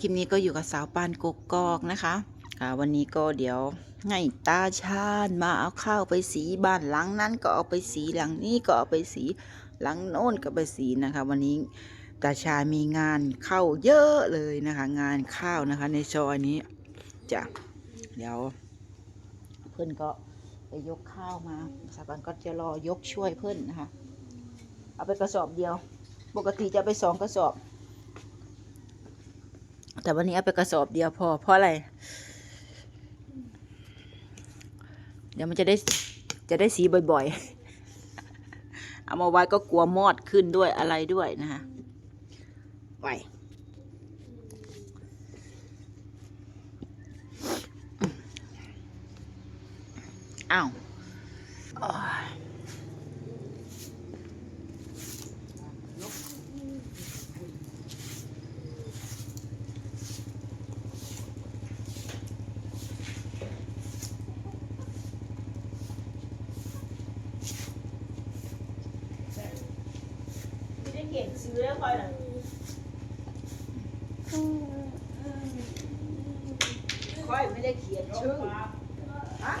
คลิปนี้ก็อยู่กับสาวปานกกกอกนะคะค่ะวันนี้ก็เดี๋ยวให้ตาชาญมาเอาข้าวไปสีบ้านหลังนั้นก็เอาไปสีหลังนี้ก็เอาไปสีหลังโน้นก็ไปสีนะคะ วันนี้ตาชาญมีงานเข้าเยอะเลยนะคะ งานข้าวนะคะ ในซอยนี้จะเดี๋ยวเพื่อนก็ไปยกข้าวมาสถาบันก็จะรอยกช่วยเพื่อนนะคะ เอาไปกระสอบเดียว ปกติจะไปสองกระสอบ แต่วันนี้เอาไปกระสอบเดียวพอ เพราะอะไร เดี๋ยวมันจะได้จะได้สีบ่อยๆ เอามาไว้ก็กลัวมอดขึ้นด้วยอะไรด้วยนะคะไปอ้าวโอ้ย ไม่ได้เก่ง ซื้อแล้วคอยหลังคอยไม่ได้เขียนชื่อฮะ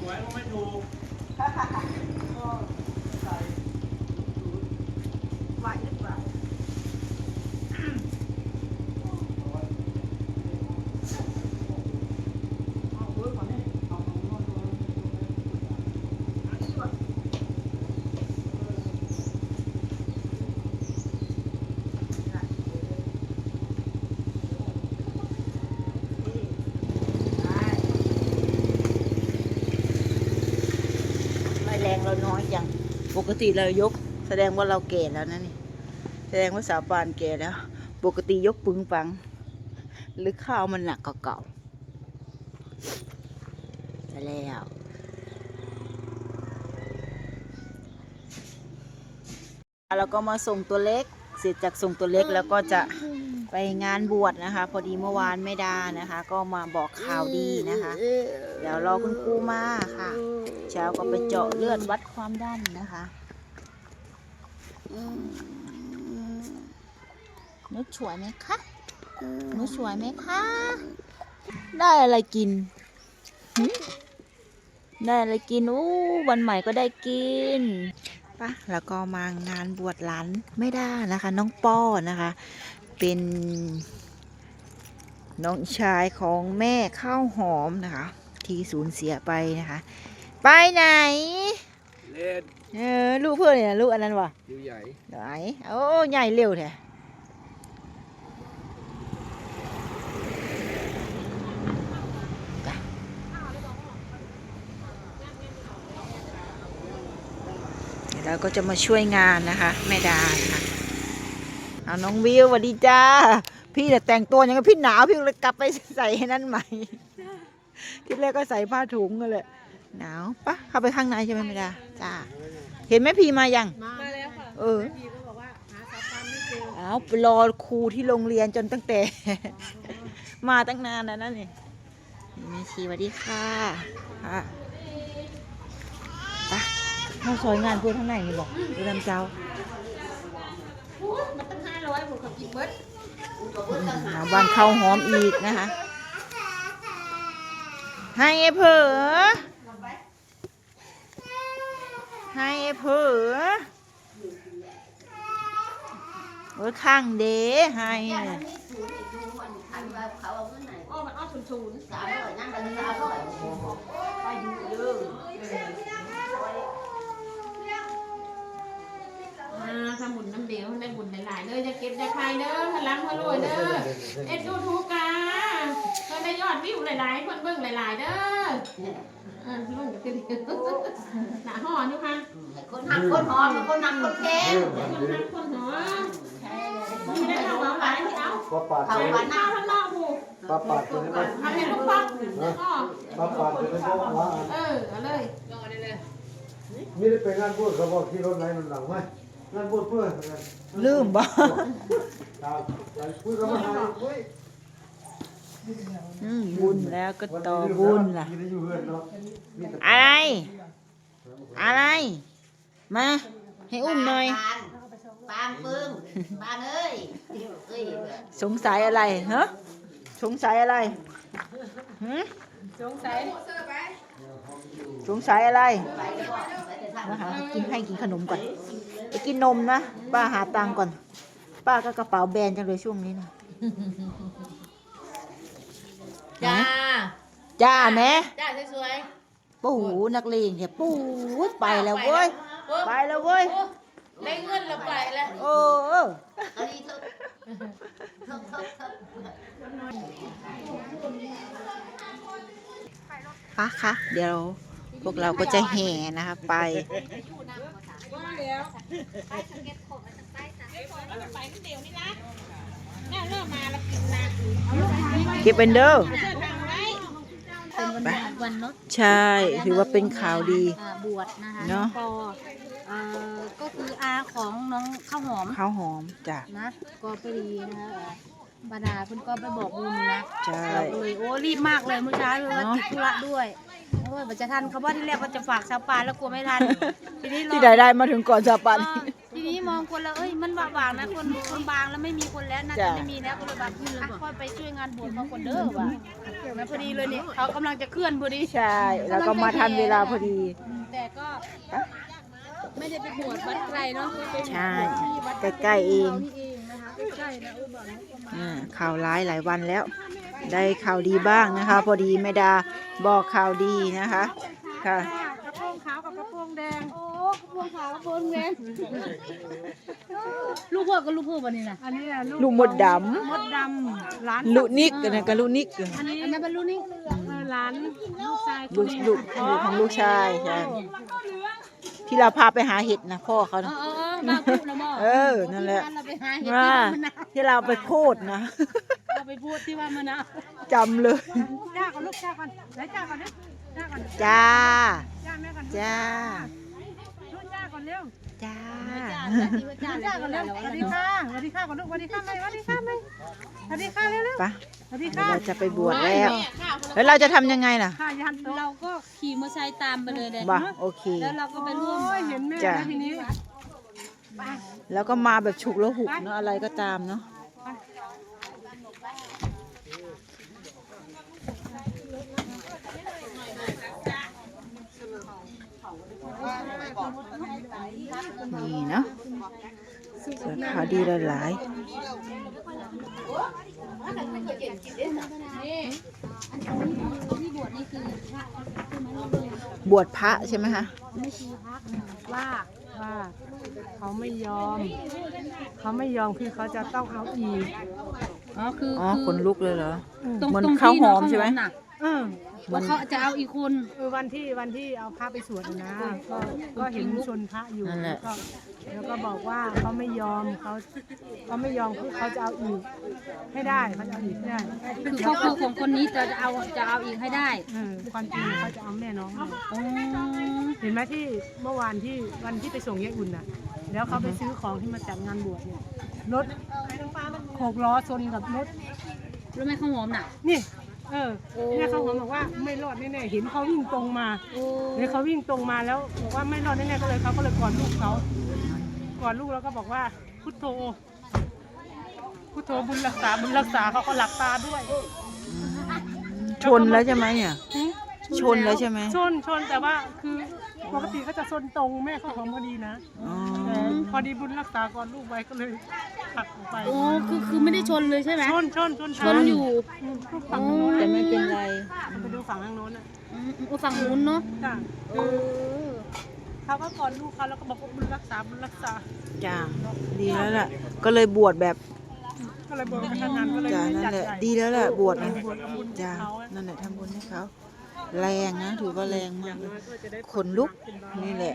หวยมันไม่ถูก ไหวหรือเปล่าเอาเวิร์กก่อนเนี่ยเอาของนอนนอนอันนี้ก่อนไม่แร งเราน้อยจัง ปกติเรายก แสดงว่าเราแก่แล้วนะนี่ แสดงว่าสาวปานแก่แล้ว ปกติยกปึงปัง หรือข้าวมันหนักกว่าเก่าใช่แล้วเราก็มาส่งตัวเล็ก เสร็จจากส่งตัวเล็กแล้วก็จะ ไปงานบวชนะคะ พอดีเมื่อวานไม่ได้นะคะ ก็มาบอกข่าวดีนะคะเดี๋ยวรอคุณครูมาค่ะเช้าก็ไปเจาะเลือดวัดความดันนะคะหนุสวยไหมคะหนุสวยไหมคะ ได้อะไรกินได้อะไรกินอู้วันใหม่ก็ได้กินปะแล้วก็มางานบวชหลานไม่ได้นะคะ น้องป้อนะคะ เป็นน้องชายของแม่ข้าวหอมนะคะ ที่สูญเสียไปนะคะ ไปไหน เล่นเออลูกเพื่อนเนี่ยลูกอันนั้นวะดูใหญ่ไหนโอ้ใหญ่เร็วแท้เดี๋ยวเราก็จะมาช่วยงานนะคะ แม่ดานะคะ เอาน้องวิวสวัสดีจ้า พี่แต่ะแต่งตัวอย่างกับพี่หนาวพี่เลยกลับไปใส่ให้นั่นใหม่ ที่แรกก็ใส่ผ้าถุงกันเลยหนาวปะเข้าไปข้างในใช่ไหมแม่ดาจ้า เห็นไหมพีมายัง มาแล้วค่ะเออพี่ก็บอกว่าหาสาวปันไม่เจอเอาไปรอครูที่โรงเรียนจนตั้งแต่ มาตั้งนานแล้วนั่นนี่แม่ชีสวัสดีค่ะค่ะไปเข้าซอยงานพูดข้างในนี่บอกดูดำเจ้ามันตั้งห้า ร้อยผมขับกินเบิร์ดหาบ้านเข้าหอมอีกนะคะ ให้ไอ้เผลอให้ไอ้เผลอโอ้ยข้างเด้ให้เนี่ยอ้อมันอ้อชุนชุนอ่าทำบุญน้ำเดียวได้บุญหลายๆเด้ อจะเก็บจะใครเด้อพลังพลอยเด้อเอ็ดดูทูกาเพิ่นได้ยอดวิวหลายๆเพิ่นเบิ่งหลายๆเด้ออ่าเบิ่งกันหน้าห่อนี่ค่ะคนหักคนหอมคนหักคนแข็งคนหักคนหอไม่ได้เข้าหวังหลายที่เอาเอาตัวนี้หวานหน้าข้างนอกผูกป้าปาดตัวนี้ไปทำให้ลูกฟักอ๋อป้าปาดตัวนี้ก็ว่าเออเอาเลยไม่ได้ไปงานพูดเขาบอกที่รถไหนมันหลังไหม งานพูดเพื่อลืมบ่คุยกับมันหายคุยอืมบุญแล้วก็ต่อบุญล่ะอยู่เพื่อนเนาะอะไร อะไร มา ให้อุ้มหน่อยการปางปึ้งปางเอ้ยเอ้ยสงสัยอะไรฮะสงสัยอะไรหืมสงสัย สงสัยอะไร ไปดีกว่าไปแต่ทางมาหากินให้กินขนมก่อนไปกินนมนะป้าหาตังค์ก่อน ป้าก็กระเป๋าแบนจังเลยช่วงนี้นะจ้าจ้าแม่จ้าสวยปู่นักเลงเนี่ยปู่ไปแล้วเว้ยไปแล้วเว้ยได้เงินแล้วไปแล้วโอ้เออเอาดีเถอะเถอะเถอะเถอะป้าคะเดี๋ยว พวกเราก็จะแห่นะคะไปแน่เริ่มมาแล้วกินนะเก็บเป็นเด้อเสื้อตังไว้เป็นวันวันเนาะใช่ถือว่าเป็นข่าวดีอ่าบวชนะคะเนอะก็เอ่อก็คืออาของน้องข้าวหอมข้าวหอมจ้ะนะก็ไปดีนะคะเอ่อ บาดาเพิ่นก็ไปบอกบุญนะใช่ เราก็เลยโอ้รีบมากเลยเมื่อเช้าเลยว่าเนอะติดธุระด้วยโอ้ยบัจะทันเขาว่าที่แรกว่าจะฝากชาวปานแล้วกลัวไม่ทันทีนี้เรา ที่ใดได้มาถึงก่อนสาปัน เออทีนี้มองคนแล้วเอ้ยมันบางๆนะคนคนบางแล้วไม่มีคนแล้วน่าจะจ้ะ ไม่มีแล้วก็เลยแบบอะค่อยไปช่วยงานบวชเขาคนเด้อว่ะนะพอดีเลยเนี่ยเขากำลังจะเคลื่อนพอดีใช่ แล้วก็มาทันเวลาพอดี แต่ก็ไม่ได้ไปบวชวัดไกลเนาะใช่ใกล้ๆเองนี่เองนะคะใกล้ๆนะอุ้มบอกนะอ่า ข่าวร้ายหลายวันแล้ว ได้ข่าวดีบ้างนะคะ พอดีแม่ดาบอกข่าวดีนะคะค่ะกระโปรงขาวกับกระโปรงแดงโอ้กระโปรงขาวกระโปรงแดงลูกพ่อกับลูกพ่อวันนี้นะอันนี้อะลูกลูกมดดมดดำร้านำลูกนิกกันนะกับลูกนิกอันนี้อันนั้นเป็นลูกนี่เออร้านลูกชายลูกลูกลูกของลูกชายใช่ที่เราพาไปหาเห็ดนะพ่อเขาเอนะอเออเออ มาพูดแล้วบ่เออนั่นแหละ ที่เราไปหาเห็ดว่าที่มันนะที่เราไปโพดนะ เราไปพูดที่ว่ามันนะจำเลย จ้าก่อนลูกจ้าก่อนไหนจ้าก่อนดิจ้าก่อนจ้า จ้าแม่ก่อนจ้า ลูกจ้าก่อนเร็วจ้าจ้าจ้า จ้าก่อนเร็วสวัสดีค่ะสวัสดีค่ะก่อนลูกสวัสดีค่ะแม่สวัสดีค่ะแม่สวัสดีค่ะเร็วเร็วไปสวัสดีเดี๋ยวค่ะเราจะไปบวชแล้ว แล้วเราจะทำยังไงล่ะค่ะยันโตะเราก็ขี่มอเตอร์ไซค์ตามไปเลยเลยบ่าโอเค แล้วเราก็ไปร่วมโอ้ยเห็นแม่จ้ะ แล้วทีนี้ แล้วก็มาแบบฉุกแล้วหุกเนาะอะไรก็ตามเนาะนี่เนาะส่วนขาวดีหลายบวชพระใช่ไหมคะ ว่าว่าเขาไม่ยอม เขาไม่ยอมคือเขาจะต้องเอาอีก อ๋อคืออ๋อขนลุกเลยเหรอตรงเหมือนตรงข้าวที่หอน้องมใช่ไหมน่ะ เออว่าเขาจะเอาอีกคนเออวันที่วันที่เอาพระไปสวดนะนะก็ก็เห็นชนพระอยู่นั่นแหแล้ละ วก็แล้วก็บอกว่าเขาไม่ยอมเขาเขาไม่ยอมคือเขาจะเอาอีกให้ได้เขาจะเอาอีกให้ได้คือครอบครัวของคนนี้จะเอาจะเอาอีกให้ได้เออความจริงเขาจะเอาแม่น้องให้ อ๋อเห็นไหมที่เมื่อวานที่วันที่ไปส่งยายอุ่นน่ะ แล้วเขาไปซื้อของที่มาจัดงานบวชเนี่ยรถหกล้อชนกับรถรู้ไหมข้าวหอมน่ะ นี่ เออโอ้เนี่ยเขาบอกว่าไม่รอดแน่ๆเห็นเขาวิ่งตรงมาโอ้เลยเขาวิ่งตรงมาแล้วบอกว่าไม่รอดแน่ๆก็เลยเขาก็เลยกอดลูกเขากอดลูกแล้วก็บอกว่าพุทโธพุทโธบุญรักษาบุญรักษาเขาก็หลับตาด้วย ชนแล้วใช่ไหมเนี่ยชนแล้วใช่ไหมชนชนแต่ว่าคือปกติเขาจะชนตรงแม่เขาหอมพอดีนะอ๋อแต่ พอดีบุญรักษาก่อนลูกไว้ก็เลยผลักออกไปโอ้คือคือไม่ได้ชนเลยใช่ไหมชนชนชนชนอยู่อืมฝั่งโน้นแต่ไม่เป็นไรไปดูฝั่งทางโน้นน่ะอืมอืมฝั่งนู้นเนาะจ้ะคือเขาก็กอดลูกเขาแล้วก็บอกว่าบุญรักษาบุญรักษาจ้าดีแล้วล่ะก็เลยบวชแบบก็เลยบอกกันนานๆก็เลยจ้าไม่นั่จันดแหละใหญ่ดีแล้วแหละบวชนะบวชเอาบุญให้จ้าเขาอะนั่นแหละทำบุญให้เขาแรงนะถือว่าแรงมากเลยขนลุกนี่แหละ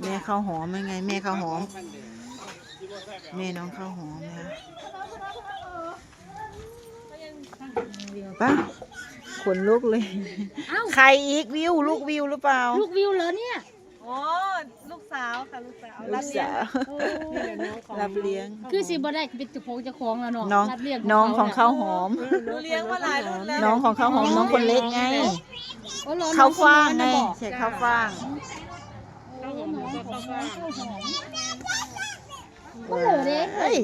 แม่ข้าวหอมยังไง แม่ข้าวหอม แม่น้องข้าวหอมนะคะไป้าขนลุกเลย เอ้า ใครอีกวิว ลูกวิวหรือเปล่า ลูกวิวเหรอเนี่ยอ๋อลูกสาวค่ะลูกสาวลูกสาวนี่แหละน้องของรับเลี้ยง คือสิบ่ได้เป็นเจ้าของเจ้าของแล้วเนาะน้อง รับเลี้ยน้องของข้าวหอมเลี้ยงมาหลายรุ่นแล้วน้องของข้าวหอมน้องคนเล็กไง โอ้หรอข้าวฟ่างน้ไงอคนน้อยน่ะบอกใช่ข้าวฟ่างข้า วหอมก็ข้าวฟ่างนก็เหลือเด้เฮ้ย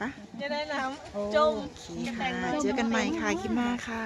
ปะจะได้น้ำจมโอเคค่ะ เจอกันใหม่ค่ะคลิปหน้าค่ะ